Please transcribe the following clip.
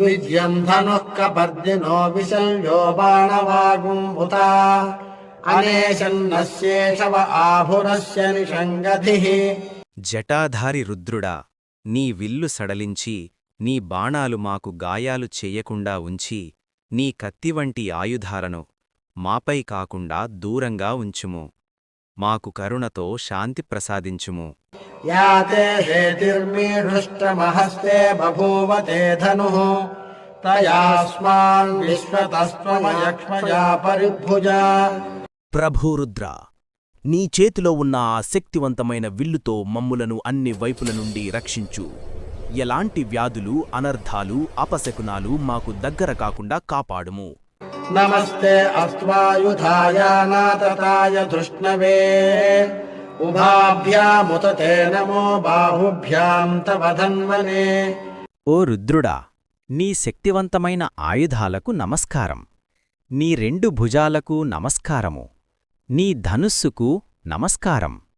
విద్యం ధనుః కపర్దినో విశల్యో బాణవాగుంభుత అనేశన్నస్యేషవ ఆభురస్య నిషంగతిః జటాధారి రుద్రుడా నీ విల్లు సడలించి నీ బాణాలు మాకు గాయాలు చెయ్యకుండా ఉంచి నీ కత్తివంటి ఆయుధాలను మాపై కాకుండా దూరంగా ఉంచుము. మాకు కరుణతో శాంతి ప్రసాదించుము. యాతే హేతిర్మీఢుష్టమహస్తే బభూవ తే ధనుః తయాస్మాన్ విశ్వతస్త్వమయక్ష్మయా పరిభుజా ప్రభూరుద్ర నీ చేతిలో ఉన్న ఆ శక్తివంతమైన విల్లుతో మమ్ములను అన్ని వైపుల నుండి రక్షించు. ఎలాంటి వ్యాధులు అనర్థాలు అపశకునాలు మాకు దగ్గర కాకుండా కాపాడుము. నమస్తే అస్త్వాయుధాయ నాతతాయ ధృష్ణవే ఉభాభ్యాముత తే నమో బాహుభ్యాం తవ ధన్వనే ఓ రుద్రుడా నీ శక్తివంతమైన ఆయుధాలకు నమస్కారం. నీ రెండు భుజాలకు నమస్కారము. నీ ధనుస్సుకు నమస్కారం.